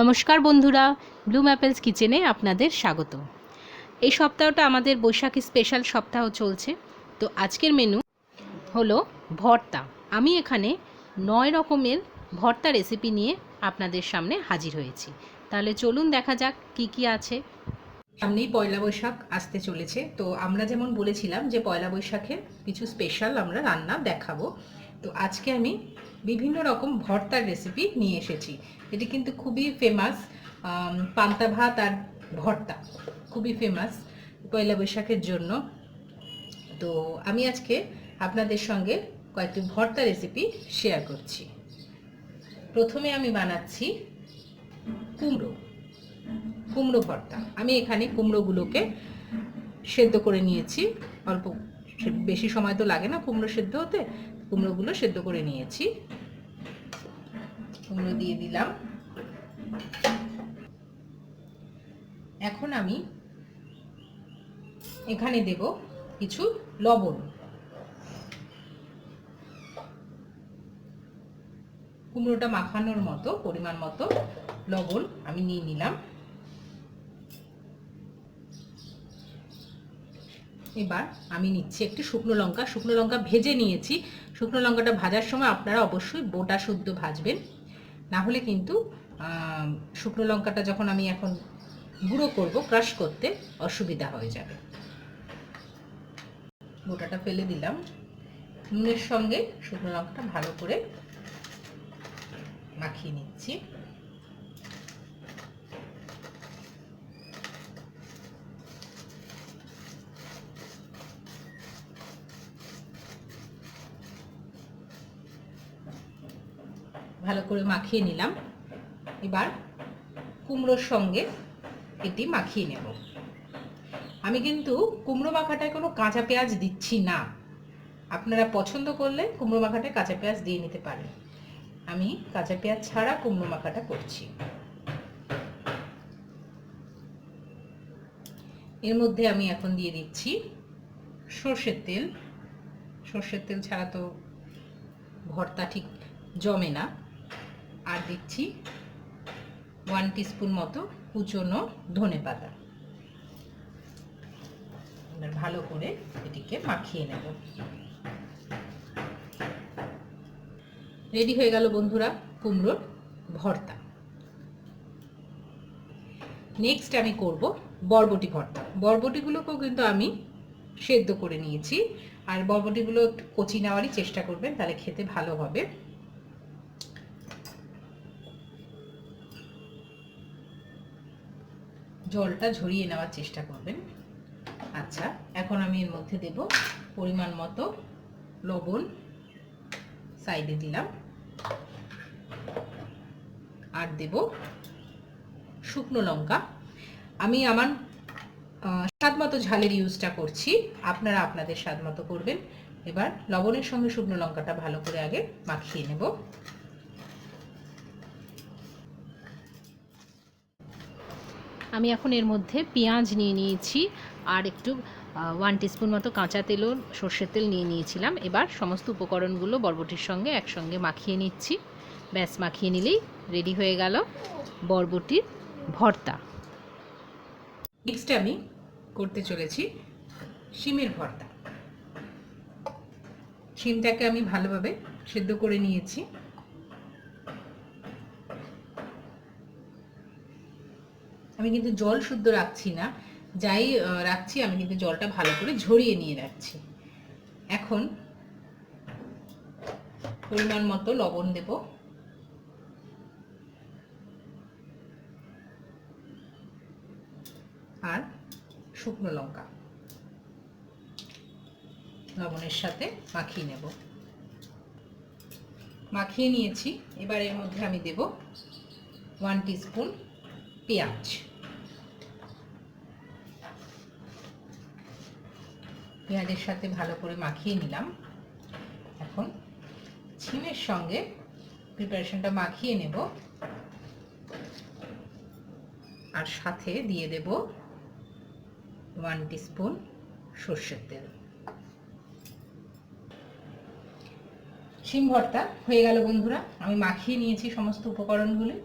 নমস্কার বন্ধুরা Bloom apples কিচেনে আপনাদের স্বাগত। এই সপ্তাহটা আমাদের বৈশাখী স্পেশাল সপ্তাহ চলছে। তো আজকের মেনু হলো ভর্তা। আমি এখানে নয় রকমের ভর্তা রেসিপি নিয়ে আপনাদের সামনে হাজির হয়েছি। তাহলে চলুন দেখা যাক কি কি আছে। সামনেই পয়লা বৈশাখ আসতে চলেছে। তো আমরা যেমন বলেছিলাম যে পয়লা বৈশাখের কিছু স্পেশাল আমরা রান্না দেখাবো। তো আজকে আমি বিভিন্ন রকম ভর্তার রেসিপি নিয়ে এসেছি। এটি কিন্তু খুবই ফেমাস পান্তা ভাত আর ভর্তা। খুবই ফেমাস পয়লা বৈশাখের জন্য। তো আমি আজকে আপনাদের সঙ্গে কয়েকটি ভর্তা রেসিপি শেয়ার করছি। প্রথমে আমি বানাচ্ছি কুমড়ো কুমড়ো ভর্তা। আমি এখানে কুমড়োগুলোকে সেদ্ধ করে নিয়েছি, অল্প বেশি সময় তো লাগে না কুমড়ো সেদ্ধ হতে। কুমড়োগুলো সেদ্ধ করে নিয়েছি। কুমড়ো দিয়ে দিলাম। এখন আমি এখানে দেব কিছু লবণ। কুমড়োটা মাখানোর মতো, পরিমাণ মতো লবণ আমি নিয়ে নিলাম। এবার আমি নিচ্ছি একটি শুকনো লঙ্কা। শুকনো লঙ্কা ভেজে নিয়েছি। শুকনো লঙ্কাটা ভাজার সময় আপনারা অবশ্যই বোটা শুদ্ধ ভাজবেন। না হলে কিন্তু শুকনো লঙ্কাটা যখন আমি এখন গুঁড়ো করব, ক্রাশ করতে অসুবিধা হয়ে যাবে। বোটাটা ফেলে দিলাম। নুনের সঙ্গে শুকনো লঙ্কাটা ভালো করে মাখিয়ে নিচ্ছি। ভালো করে মাখিয়ে নিলাম। এবার কুমড়োর সঙ্গে এটি মাখিয়ে নেব। আমি কিন্তু কুমড়ো মাখাটায় কোনো কাঁচা পেঁয়াজ দিচ্ছি না। আপনারা পছন্দ করলে কুমড়ো মাখাটায় কাঁচা পেঁয়াজ দিয়ে নিতে পারেন। আমি কাঁচা পেঁয়াজ ছাড়া কুমড়ো মাখাটা করছি। এর মধ্যে আমি এখন দিয়ে দিচ্ছি সর্ষের তেল। সর্ষের তেল ছাড়া তো ভর্তা ঠিক জমে না। আর দিচ্ছি ওয়ান টিস্পুন মতো কুচনো ধনে পাতা। ভালো করে এটিকে মাখিয়ে নেব। রেডি হয়ে গেল বন্ধুরা কুমড়োর ভর্তা। নেক্সট আমি করব বরবটি ভর্তা। বরবটিগুলোকেও কিন্তু আমি সেদ্ধ করে নিয়েছি। আর বরবটিগুলো একটু কচি নেওয়ারই চেষ্টা করবেন, তাহলে খেতে ভালো হবে। জলটা ঝরিয়ে নেওয়ার চেষ্টা করবেন। আচ্ছা এখন আমি এর মধ্যে দেব পরিমাণ মতো লবণ সাইডে দিলাম। আর দেব শুকনো লঙ্কা। আমি আমার স্বাদ মতো ঝালের ইউজটা করছি। আপনারা আপনাদের স্বাদ মতো করবেন। এবার লবণের সঙ্গে শুকনো লঙ্কাটা ভালো করে আগে মাখিয়ে নেব। আমি এখন এর মধ্যে পেঁয়াজ নিয়ে নিয়েছি আর একটু ওয়ান টিস্পুন মতো কাঁচা তেলও সর্ষের তেল নিয়ে নিয়েছিলাম। এবার সমস্ত উপকরণগুলো বরবটির সঙ্গে একসঙ্গে মাখিয়ে নিচ্ছি। ব্যাস, মাখিয়ে নিলেই রেডি হয়ে গেল বরবটির ভর্তা। নেক্সট আমি করতে চলেছি শিমের ভর্তা। শিমটাকে আমি ভালোভাবে সেদ্ধ করে নিয়েছি। আমি কিন্তু জল শুদ্ধ রাখছি না। যাই রাখছি, আমি কিন্তু জলটা ভালো করে ঝরিয়ে নিয়ে রাখছি। এখন পরিমাণ মতো লবণ দেব। আর শুকনো লঙ্কা। লবণের সাথে মাখিয়ে নেব। মাখিয়ে নিয়েছি। এবার এর মধ্যে আমি দেব ওয়ান টিস্পুন পেঁয়াজ। পেঁয়াজের সাথে ভালো করে মাখিয়ে নিলাম। এখন ছিমের সঙ্গে প্রিপারেশনটা মাখিয়ে নেব। আর সাথে দিয়ে দেব ওয়ান স্পুন সর্ষের তেল। শিম ভর্তা হয়ে গেল বন্ধুরা। আমি মাখিয়ে নিয়েছি সমস্ত উপকরণগুলি।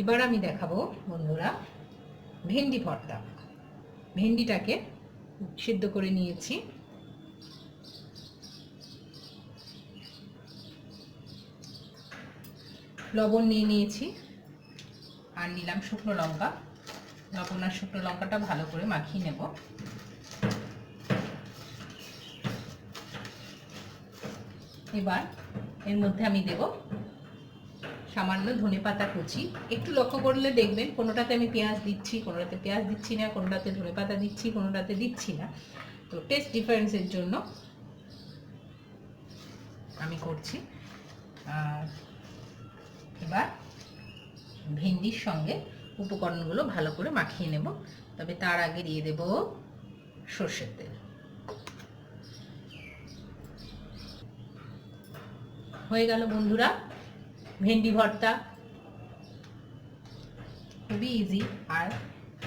এবার আমি দেখাবো বন্ধুরা ভেন্ডি ভর্তা। ভেন্ডিটাকে সিদ্ধ করে নিয়েছি। লবণ নিয়ে নিয়েছি আর নিলাম শুকনো লঙ্কা। লবণ আর শুকনো লঙ্কাটা ভালো করে মাখিয়ে নেব। এবার এর মধ্যে আমি দেব সামান্য ধনে পাতা কুচি। একটু লক্ষ্য করলে দেখবেন কোনোটাতে আমি পেঁয়াজ দিচ্ছি, কোনোটাতে পেঁয়াজ দিচ্ছি না, কোনোটাতে ধনে পাতা দিচ্ছি, কোনোটাতে দিচ্ছি না। তো টেস্ট ডিফারেন্সের জন্য আমি করছি। এবার ভেন্ডির সঙ্গে উপকরণগুলো ভালো করে মাখিয়ে নেব। তবে তার আগে দিয়ে দেব সর্ষের তেল। হয়ে গেল বন্ধুরা। ভেন্ডি ভর্তা। খুবই ইজি আর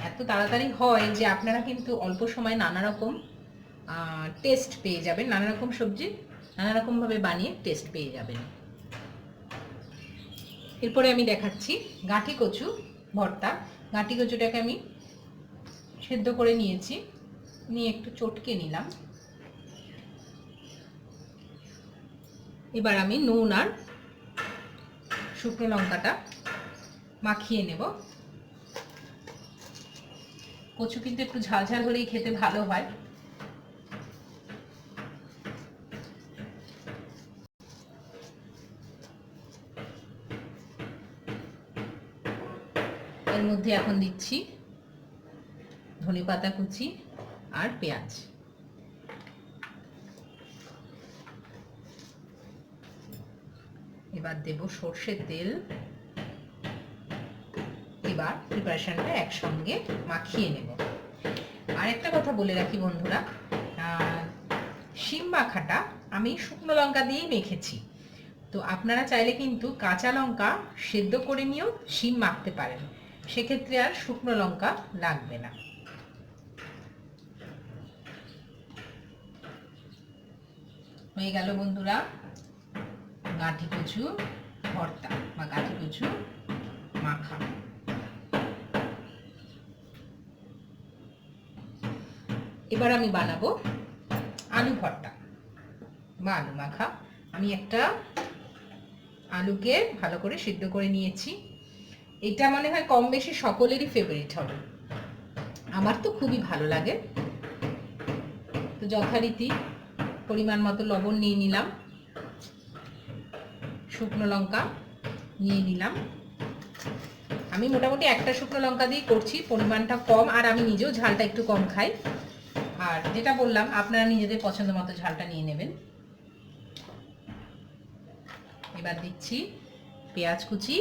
এত তাড়াতাড়ি হয় যে আপনারা কিন্তু অল্প সময় নানা রকম টেস্ট পেয়ে যাবেন। নানা রকম সবজি নানা রকমভাবে বানিয়ে টেস্ট পেয়ে যাবেন। এরপরে আমি দেখাচ্ছি গাঁঠি কচু ভর্তা। গাঁঠি কচুটাকে আমি সেদ্ধ করে নিয়েছি। নিয়ে একটু চটকে নিলাম। এবার আমি নুন আর শুকনো লঙ্কাটা মাখিয়ে নেব। কচু কিন্তু একটু ঝাল ঝাল হলেই খেতে ভালো হয়। এর মধ্যে এখন দিচ্ছি ধনে পাতা কুচি আর পেঁয়াজ। এবার দেব সর্ষের তেল। এবার প্রিপারেশনটা একসঙ্গে মাখিয়ে নেব। আর একটা কথা বলে রাখি বন্ধুরা শিম মাখাটা আমি শুকনো লঙ্কা দিয়েই মেখেছি। তো আপনারা চাইলে কিন্তু কাঁচা লঙ্কা সেদ্ধ করে নিয়েও শিম মাখতে পারেন। সেক্ষেত্রে আর শুকনো লঙ্কা লাগবে না। হয়ে গেল বন্ধুরা। গাঁঠি কচু, ভর্তা বা গাঁঠি কচু মাখা। এবার আমি বানাবো আলু ভর্তা বা আলু মাখা। আমি একটা আলুকে ভালো করে সিদ্ধ করে নিয়েছি। এটা মনে হয় কম বেশি সকলেরই ফেভারিট হবে। আমার তো খুবই ভালো লাগে। তো যথারীতি পরিমাণ মতো লবণ নিয়ে নিলাম। শুকনো লঙ্কা নিয়ে নিলাম। আমি মোটামুটি একটা শুকনো লঙ্কা দিয়ে করছি, পরিমাণটা কম, আর আমি নিজেও ঝালটা একটু কম খাই। আর যেটা বললাম, আপনারা নিজেদের পছন্দ মতো ঝালটা নিয়ে নেবেন। এবার দিচ্ছি পেঁয়াজ কুচি।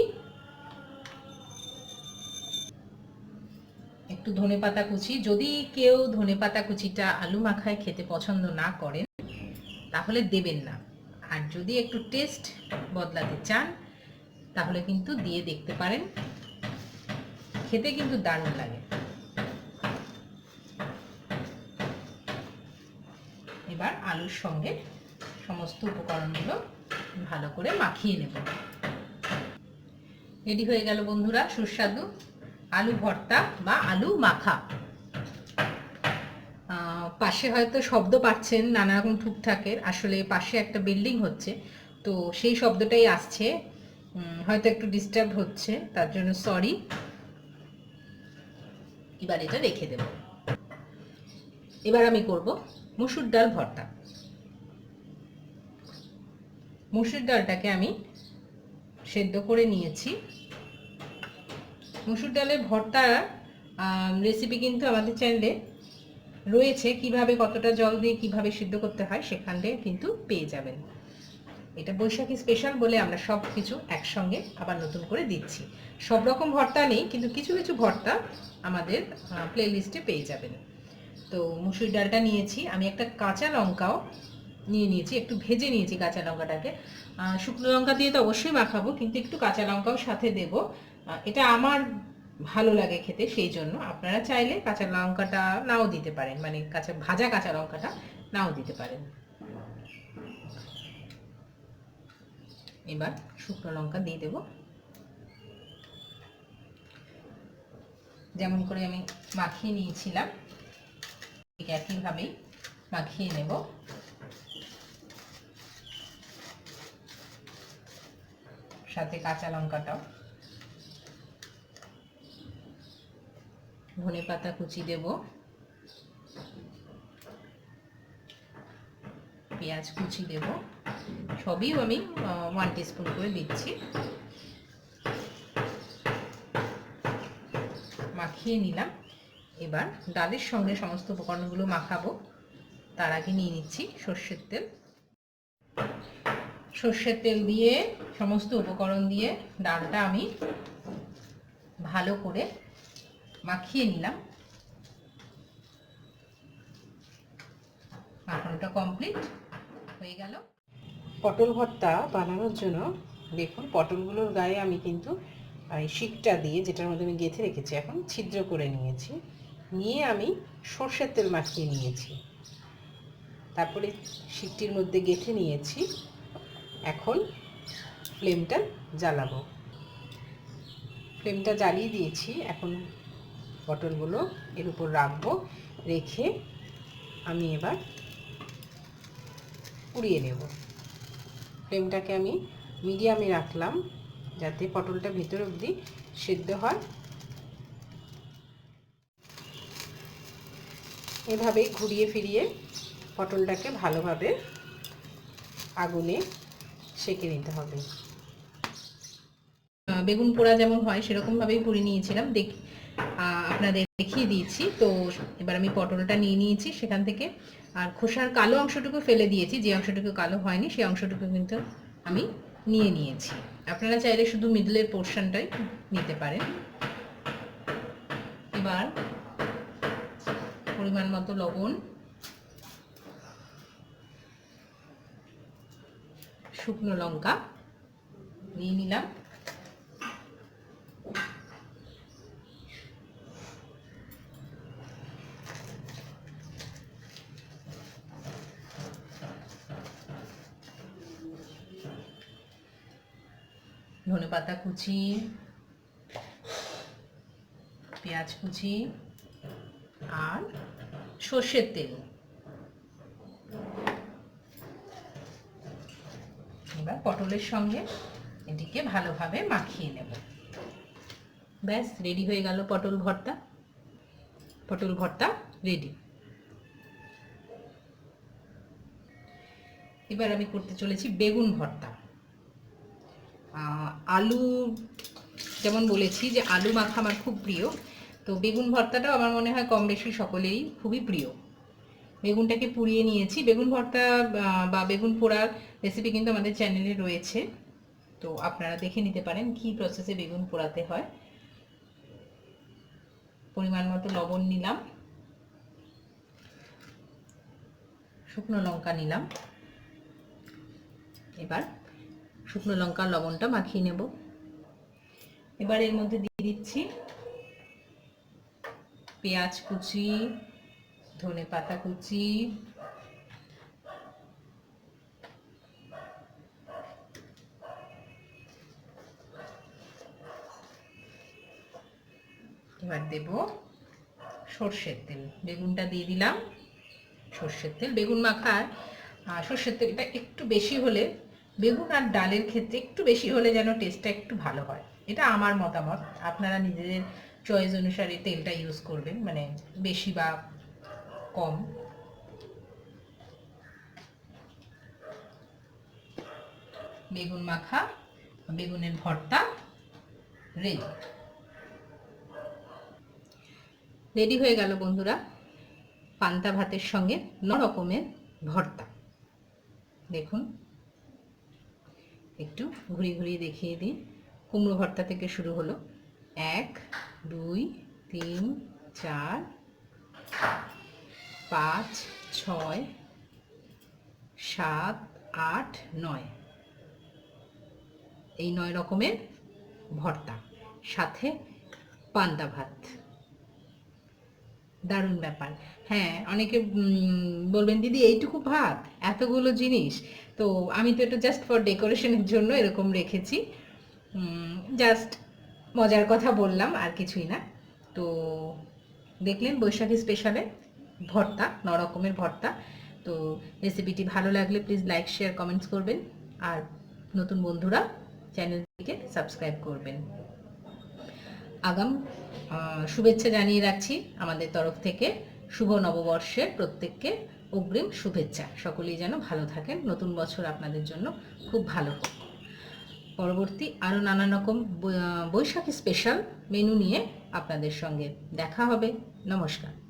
একটু ধনে পাতা কুচি। যদি কেউ ধনে পাতা কুচিটা আলু মাখায় খেতে পছন্দ না করেন, তাহলে দেবেন না। আর যদি একটু টেস্ট বদলাতে চান, তাহলে কিন্তু দিয়ে দেখতে পারেন। খেতে কিন্তু দারুণ লাগে। এবার আলুর সঙ্গে সমস্ত উপকরণগুলো ভালো করে মাখিয়ে নেব। রেডি হয়ে গেল বন্ধুরা, সুস্বাদু আলু ভর্তা বা আলু মাখা। পাশে হয়তো শব্দ পাচ্ছেন, নানা রকম ঠুকঠাকের আসলে পাশে একটা বিল্ডিং হচ্ছে, তো সেই শব্দটাই আসছে। হয়তো একটু ডিস্টার্ব হচ্ছে, তার জন্য সরি এবার এটা রেখে দেব। এবার আমি করব মুসুর ডাল ভর্তা। মুসুর ডালটাকে আমি সেদ্ধ করে নিয়েছি। মুসুর ডালের ভর্তা রেসিপি কিন্তু আমাদের চ্যানেলে রয়েছে, কীভাবে, কতটা জল দিয়ে কীভাবে সিদ্ধ করতে হয় সেখানে কিন্তু পেয়ে যাবেন। এটা বৈশাখী স্পেশাল বলে আমরা সব কিছু একসঙ্গে আবার নতুন করে দিচ্ছি। সব রকম ভর্তা নেই, কিন্তু কিছু কিছু ভর্তা আমাদের প্লে লিস্টে পেয়ে যাবেন। তো মুসুর ডালটা নিয়েছি, আমি একটা কাঁচা লঙ্কাও নিয়ে নিয়েছি, একটু ভেজে নিয়েছি কাঁচা লঙ্কাটাকে। শুকনো লঙ্কা দিয়ে তো অবশ্যই মাখাবো, কিন্তু একটু কাঁচা লঙ্কাও সাথে দেব। এটা আমার ভালো লাগে খেতে সেই জন্য আপনারা চাইলে কাঁচা লঙ্কাটা নাও দিতে পারেন। মানে কাঁচা, ভাজা কাঁচা লঙ্কাটা নাও দিতে পারেন। এবার শুকনো লঙ্কা দিয়ে দেব। যেমন করে আমি মাখিয়ে নিয়েছিলাম, ঠিক একইভাবেই মাখিয়ে নেব। সাথে কাঁচা লঙ্কাটাও। ধনে পাতা কুচি দেব। পেঁয়াজ কুচি দেব। সবই আমি ওয়ান টিস্পুন করে দিচ্ছি। মাখিয়ে নিলাম। এবার ডালের সঙ্গে সমস্ত উপকরণগুলো মাখাবো। তার আগে নিয়ে নিচ্ছি সর্ষের তেল। সর্ষের তেল দিয়ে সমস্ত উপকরণ দিয়ে ডালটা আমি ভালো করে মাখিয়ে নিলাম। মাখানোটা কমপ্লিট হয়ে গেল। পটল ভর্তা বানানোর জন্য দেখুন, পটলগুলোর গায়ে আমি কিন্তু শিকটা দিয়ে যেটার মধ্যে আমি গেঁথে রেখেছি, এখন ছিদ্র করে নিয়েছি। নিয়ে আমি সর্ষের তেল মাখিয়ে নিয়েছি। তারপরে শিকটির মধ্যে গেঁথে নিয়েছি। এখন ফ্লেমটা জ্বালাবো। ফ্লেমটা জ্বালিয়ে দিয়েছি। এখন পটলগুলো এর উপর রাখব, রেখে আমি এবার পুড়িয়ে নেব। ফ্লেমটাকে আমি মিডিয়ামে রাখলাম যাতে পটলটা ভেতর অবধি সেদ্ধ হয়। এভাবেই ঘুরিয়ে ফিরিয়ে পটলটাকে ভালোভাবে আগুনে সেঁকে নিতে হবে। বেগুন পোড়া যেমন হয়, সেরকমভাবেই পুড়ে নিয়েছিলাম। দেখ আপনাদের দেখিয়ে দিয়েছি। তো এবার আমি পটলটা নিয়ে নিয়েছি সেখান থেকে। আর খোসার কালো অংশটুকু ফেলে দিয়েছি। যে অংশটুকু কালো হয়নি, সেই অংশটুকু কিন্তু আমি নিয়ে নিয়েছি। আপনারা চাইলে শুধু মিডলের পোর্শনটাই নিতে পারেন। এবার পরিমাণ মতো লবণ, শুকনো লঙ্কা নিয়ে নিলাম। ধনে পাতা কুচি, পেঁয়াজ কুচি আর সর্ষের তেল। এবার পটলের সঙ্গে এটিকে ভালোভাবে মাখিয়ে নেব। ব্যাস, রেডি হয়ে গেল পটল ভর্তা। পটল ভর্তা রেডি। এবার আমি করতে চলেছি বেগুন ভর্তা। আলু, যেমন বলেছি যে আলু মাখা আমার খুব প্রিয়, তো বেগুন ভর্তাটাও আমার মনে হয় কম বেশি সকলেরই খুবই প্রিয়। বেগুনটাকে পুড়িয়ে নিয়েছি। বেগুন ভর্তা বা বেগুন পোড়ার রেসিপি কিন্তু আমাদের চ্যানেলে রয়েছে। তো আপনারা দেখে নিতে পারেন কি প্রসেসে বেগুন পোড়াতে হয়। পরিমাণ মতো লবণ নিলাম। শুকনো লঙ্কা নিলাম। এবার শুকনো লঙ্কা, লবণটা মাখিয়ে নেব। এবার এর মধ্যে দিয়ে দিচ্ছি পেঁয়াজ কুচি, ধনে পাতা কুচি, এবার দেব সর্ষের তেল। বেগুনটা দিয়ে দিলাম। সর্ষের তেল, বেগুন মাখার। সর্ষের তেলটা একটু বেশি হলে বেগুন আর ডালের ক্ষেত্রে একটু বেশি হলে যেন টেস্টটা একটু ভালো হয়। এটা আমার মতামত। আপনারা নিজেদের চয়েস অনুসারে তেলটা ইউজ করবেন মানে বেশি বা কম। বেগুন মাখা, বেগুনের ভর্তা রেডি রেডি হয়ে গেল বন্ধুরা। পান্তা ভাতের সঙ্গে ন রকমের ভর্তা। দেখুন। একটু ঘুরিয়ে ঘুরিয়ে দেখিয়ে দিই কুমড়ো ভর্তা থেকে শুরু হলো। এক, দুই, তিন, চার, পাঁচ, ছয়, সাত, আট, নয়। এই নয় রকমের ভর্তা। সাথে পান্তা ভাত। দারুণ ব্যাপার। হ্যাঁ অনেকে বলবেন, দিদি, এইটুকু ভাত, এতগুলো জিনিস তো আমি তো এটা জাস্ট ফর ডেকোরেশনের জন্য এরকম রেখেছি। জাস্ট মজার কথা বললাম, আর কিছুই না। তো দেখলেন বৈশাখী স্পেশালে ভর্তা ন রকমের ভর্তা। তো রেসিপিটি ভালো লাগলে প্লিজ লাইক শেয়ার কমেন্টস করবেন। আর নতুন বন্ধুরা চ্যানেলটিকে সাবস্ক্রাইব করবেন। আগাম শুভেচ্ছা জানিয়ে রাখছি আমাদের তরফ থেকে। শুভ নববর্ষের প্রত্যেককে। অগ্রিম শুভেচ্ছা। সকলেই যেন ভালো থাকেন। নতুন বছর আপনাদের জন্য খুব ভালো হোক। পরবর্তী আরও নানান রকম বৈশাখী স্পেশাল মেনু নিয়ে আপনাদের সঙ্গে দেখা হবে। নমস্কার।